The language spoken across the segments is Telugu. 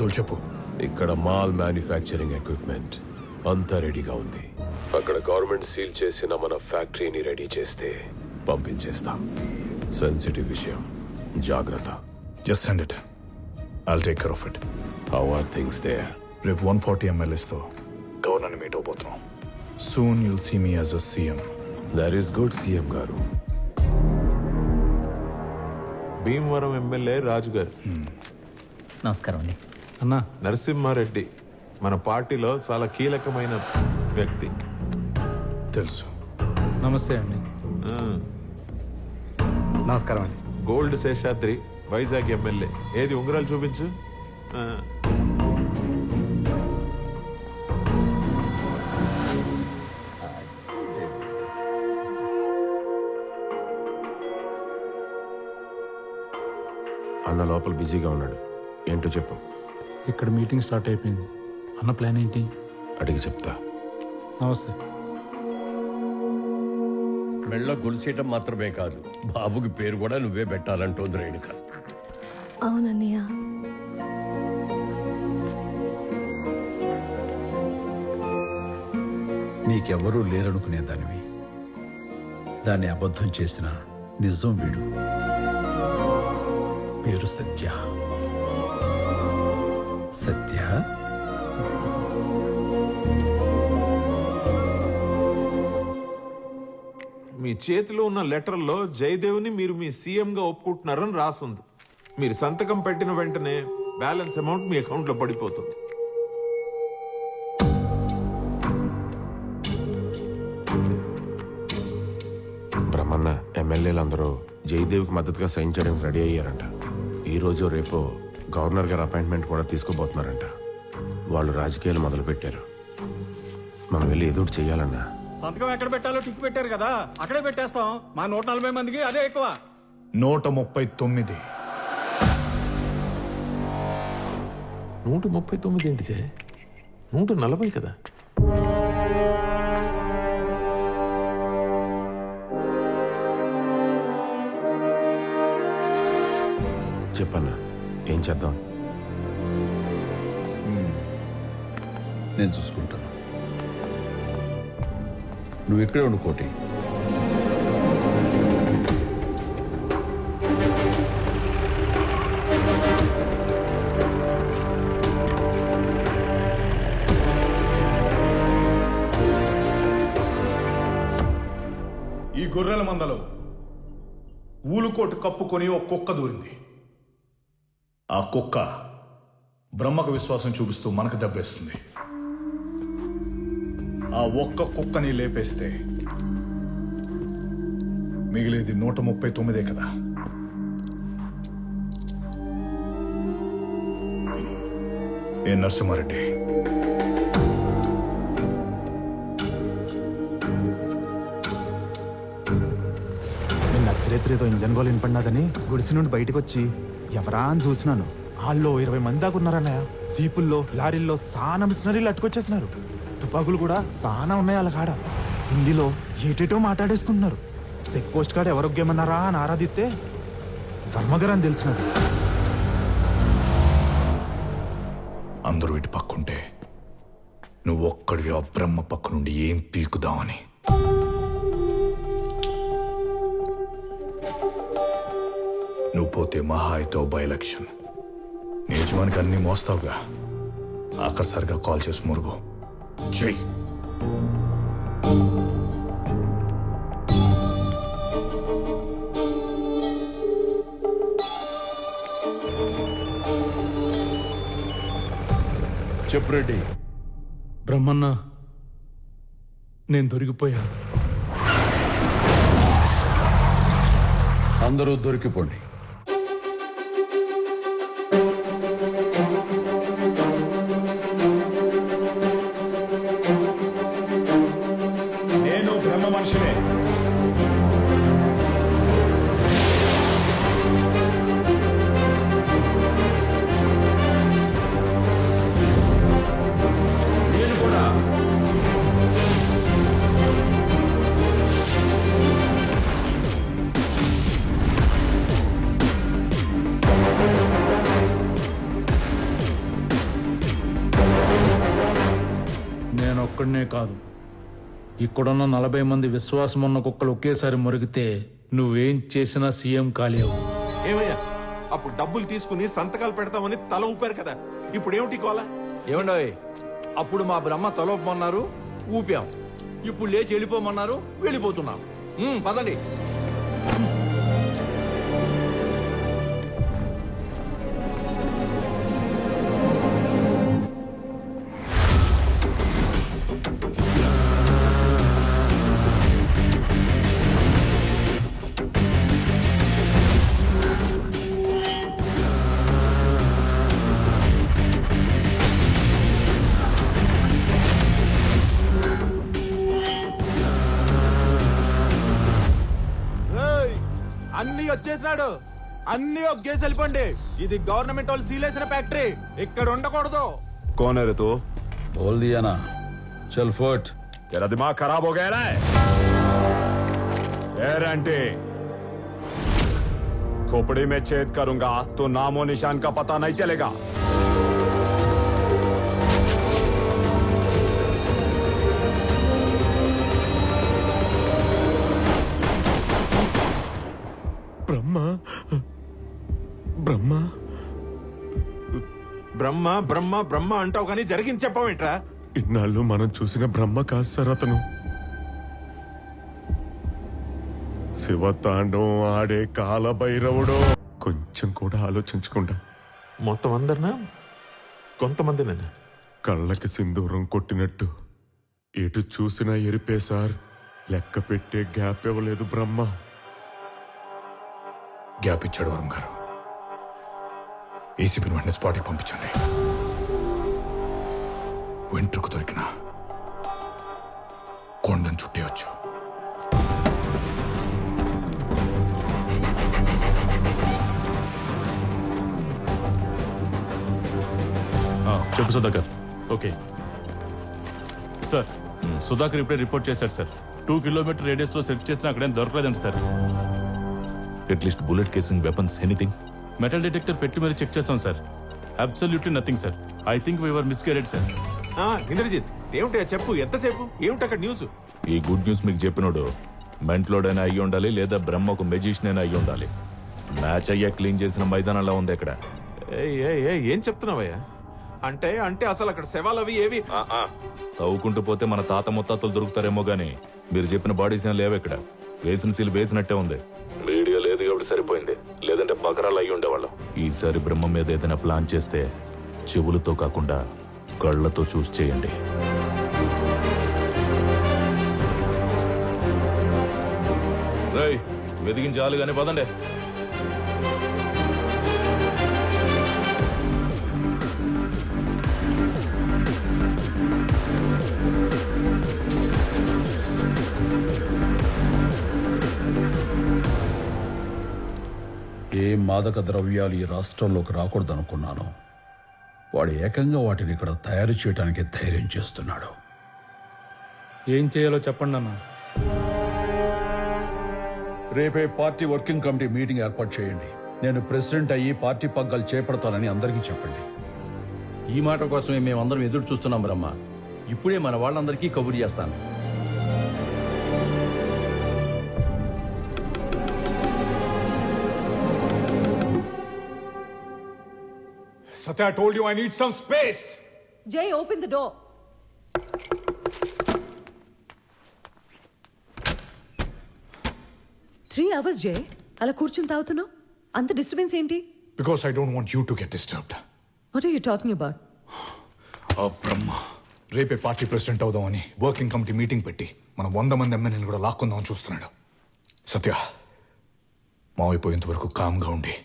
కావాలి చెప్పు. ఇక్కడ మాల్ మ్యానుఫ్యాక్చరింగ్ ఎక్విప్మెంట్ అంతా రెడీగా ఉంది. అక్కడ గవర్నమెంట్ సీల్ చేసిన మన ఫ్యాక్టరీని రెడీ చేస్తే పంపించేస్తా. సెన్సిటివ్ విషయం. జాగ్రత్త. Just send it I'll take care of it how are things there రేపు వన్ ఫార్టీ ఎంఎల్ఏస్తో గవర్నర్ని మీట్ అవబోతున్నాం. Soon you'll see me as a CM there is good CM గారు. భీమవరం ఎమ్మెల్యే రాజు గారు నమస్కారం అండి. అన్నా. నరసింహారెడ్డి మన పార్టీలో చాలా కీలకమైన వ్యక్తి. తెలుసు. నమస్తే అండి. నమస్కారం అండి. Gold Seshadri Vizag MLA. ఏది ఉంగరాలు చూపించు. ఆ, అన్న లోపల బిజీగా ఉన్నాడు. ఏంటో చెప్పు. ఇక్కడ మీటింగ్ స్టార్ట్ అయిపోయింది. అన్న ప్లాన్ ఏంటి? అడిగి చెప్తా. నమస్తే. మెళ్ళ గొలుసేయటం మాత్రమే కాదు బాబుకి పేరు కూడా నువ్వే పెట్టాలంటోంది రేణుక. అవునన్నయ్య. నీకెవ్వరూ లేరనుకునేదానివి దాన్ని అబద్ధం చేసిన నిజం వీడు. పేరు సత్య. సత్య? మీ చేతిలో ఉన్న లెటర్లో జయదేవ్ని మీరు మీ సీఎం గా ఒప్పుకుంటున్నారని రాసుంది. మీరు సంతకం పెట్టిన వెంటనే బ్యాలెన్స్ అమౌంట్ మీ అకౌంట్లో పడిపోతుంది. బ్రహ్మన్న ఎమ్మెల్యేలు అందరూ జయదేవ్కి మద్దతుగా సైన్ చేయడానికి రెడీ అయ్యారంట. ఈ రోజు రేపు గవర్నర్ గారు అపాయింట్మెంట్ కూడా తీసుకోబోతున్నారంట. వాళ్ళు రాజకీయాలు మొదలు పెట్టారు మనం వెళ్ళి ఏదో ఒకటి చెయ్యాలన్నా. సంతకం ఎక్కడ పెట్టాలో టిక్ పెట్టారు కదా అక్కడే పెట్టేస్తాం. మా నూట నలభై మందికి అదే ఎక్కువ. నూట ముప్పై తొమ్మిది. నూట ముప్పై తొమ్మిది ఏంటి జయ? నూట నలభై కదా? చెప్పన్నా. చేద్దాం? నేను చూసుకుంటాను. నువ్వు ఇక్కడే ఉండు కోటి. ఈ గొర్రెల మందలో ఊలుకోటు కప్పుకొని ఒక కుక్క దూరింది. ఆ కుక్క బ్రహ్మకు విశ్వాసం చూపిస్తూ మనకు దెబ్బేస్తుంది. ఆ ఒక్క కుక్కని లేపేస్తే మిగిలేది నూట ముప్పై తొమ్మిదే కదా. ఏ నరసింహారెడ్డి? నిన్న అర్ధరేత్రేదో ఇంజన్ గోలు వినపడినాదని గుడిసి నుండి బయటకు వచ్చి ఎవరా అని చూసినాను. వాళ్ళు ఇరవై మంది దాకా ఉన్నారన్నయ్య. సీపుల్లో లారీల్లో సానా మిషనరీలు అట్టుకొచ్చేసినారు. తుపాకులు కూడా సానా ఉన్నాయి వాళ్ళ కాడ. హిందీలో ఏటేటో మాట్లాడేసుకుంటున్నారు. చెక్ పోస్ట్ కాడ ఎవరొగ్గేమన్నారా అని ఆరాధిస్తే వర్మగారు అని తెలిసినది. అందరూ ఇటు పక్కుంటే నువ్వు ఒక్కడివి ఆ బ్రహ్మ పక్క నుండి ఏం పీకుదామని? పోతే మహా అయితే బై ఎలక్షన్ నీ యజమానికి అన్ని మోస్తావుగా. ఆఖరిసారిగా కాల్ చేసి మురుగు. చెయ్యి. చెప్పు రెడ్డి. బ్రహ్మన్న నేను దొరికిపోయా అందరూ దొరికిపోండి. మనుషులే నేను ఒక్కడనే కాదు. ఇక్కడున్న నలభై మంది విశ్వాసం ఉన్న కుక్కలు ఒకేసారి మురిగితే నువ్వేం చేసినా సీఎం కాలేవు ఏమయ్యా? అప్పుడు డబ్బులు తీసుకుని సంతకాలు పెడతామని తల ఊపారు కదా. ఇప్పుడు ఏమిటి కోలా? ఏమండోయ్? అప్పుడు మా బ్రహ్మ తలోపమన్నారు ఊపాం. ఇప్పుడు లేచి వెళ్ళిపోమన్నారు వెళ్ళిపోతున్నాం. పదండి. అన్ని వచ్చేసినాడు అన్ని ఒగ్గేసి వెళ్ళిపోండి ఇది గవర్నమెంట్ వాళ్ళు సీలేసిన ఫ్యాక్టరీ ఇక్కడ ఉండకూడదు कौन है रे तू बोल दिया ना चल फुट तेरा दिमाग खराब हो गया ना ए रैंटी खोपड़ी में छेद करूंगा तो नामो निशान का पता नहीं चलेगा బ్రహ్మ. బ్రహ్మ. బ్రహ్మ బ్రహ్మ బ్రహ్మ అంటావు కానీ జరిగింది చెప్పవేంట్రా. ఇన్నాళ్ళు మనం చూసిన బ్రహ్మ కాదు సార్ అతను. శివతాండం ఆడే కాలభైరవుడు. కొంచెం కూడా ఆలోచించకుండా. మొత్తం అందరినా? కొంతమందినేనా? కళ్ళకి సింధూరం కొట్టినట్టు. ఎటు చూసినా ఎరిపే సార్. లెక్క పెట్టే గ్యాప్ ఇవ్వలేదు బ్రహ్మ. గ్యాప్ ఇచ్చాడు వరం గారు. ఏసీపీని వెంటనే స్పాట్కి పంపించండి. వెంట్రుకు దొరికిన కొండను చుట్టేయచ్చు. చెప్పు సుధాకర్. ఓకే. సార్ సుధాకర్ ఇప్పుడే రిపోర్ట్ చేశాడు సార్. టూ కిలోమీటర్ రేడియస్లో సెర్చ్ చేసినా అక్కడేం దొరకలేదండి sir. At least bullet casing weapons anything. Metal detector పెట్టి మరి చెక్ చేస్తాం sir. Absolutely nothing sir. I think we are misguided sir. ఆ, ఇంద్రజిత్ ఏమిటా చెప్పు ఎంతసేపు? ఏమిటి అక్కడ న్యూస్ ఈ గుడ్ న్యూస్ మీకు చెప్పినోడు మెంట్లోడైనా అయ్యి ఉండాలి లేదా బ్రహ్మకు మెజిషియన్ అయినా అయ్యి ఉండాలి. మ్యాచ్ అయ్యా క్లీన్ చేసిన మైదానంలో ఉంది ఇక్కడ. ఏయ్, ఏయ్, ఏయ్, ఏం చెప్తున్నావయ్యా? అంటే అంటే అసలు అక్కడ శవాలు అవి ఏవి? తవ్వుకుంటూ పోతే మన తాత ముత్తాతలు దొరుకుతారేమో గానీ మీరు చెప్పిన బాడీస్ ఏం లేవు ఇక్కడ. వేసిన సీల్ వేసినట్టే ఉంది. వీడియో సరిపోయింది. లేదంటే బకరాలు అయి ఉండేవాళ్ళం. ఈసారి బ్రహ్మ మీద ఏదైనా ప్లాన్ చేస్తే చెవులతో కాకుండా కళ్ళతో చూసి చేయండి. వెదిగించాలి కానీ పదండి. మాదక ద్రవ్యాలు ఈ రాష్ట్రంలోకి రాకూడదనుకున్నాను. వాడు ఏకంగా వాటిని ఇక్కడ తయారు చేయడానికి ధైర్యం చేస్తున్నాడు. ఏం చేయాలో చెప్పండి అన్న. రేపే పార్టీ వర్కింగ్ కమిటీ మీటింగ్ ఏర్పాటు చేయండి. నేను ప్రెసిడెంట్ అయ్యి పార్టీ పగ్గాలు చేపడతానని అందరికీ చెప్పండి. ఈ మాట కోసమే మేమందరం ఎదురు చూస్తున్నాం బ్రహ్మ ఇప్పుడే మన వాళ్ళందరికీ కబురు చేస్తాను. Satya, I told you I need some space. Jay, open the door. Three hours Jay అలా కూర్చుని తాగుతున్నావు? అంత డిస్టర్బెన్స్ ఏంటి? Because I don't want you to get disturbed. What are you talking about ఆ బ్రహ్మ. రేపే పార్టీ ప్రెసిడెంట్ అవుదామని వర్కింగ్ కమిటీ మీటింగ్ పెట్టి మనం వంద మంది ఎమ్మెల్యేలు కూడా లాక్కుందామని చూస్తున్నాడు. సత్య మావైపోయేంత వరకు కామ్గా ఉండి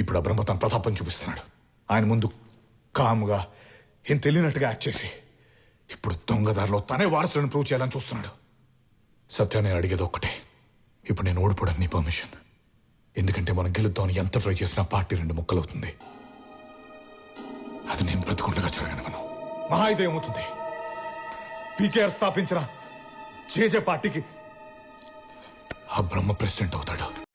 ఇప్పుడు ఆ బ్రహ్మ తన ప్రతాపం చూపిస్తున్నాడు. ఆయన ముందు కామ్గా ఏం తెలియనట్టుగా యాక్ట్ చేసి ఇప్పుడు దొంగదారిలో తనే వారసులను ప్రూవ్ చేయాలని చూస్తున్నాడు. సత్య నేను అడిగేది ఒక్కటే. ఇప్పుడు నేను ఓడిపోవడానికి నీ పర్మిషన్. ఎందుకంటే మనం గెలుద్దామని ఎంత ట్రై చేసినా పార్టీ రెండు ముక్కలవుతుంది. అది నేను బ్రతుకుండగా జరగనివ్వను. మహా అయితే ఏమవుతుంది? పీకేఆర్ స్థాపించిన జేజే పార్టీకి ఆ బ్రహ్మ ప్రెసిడెంట్ అవుతాడు.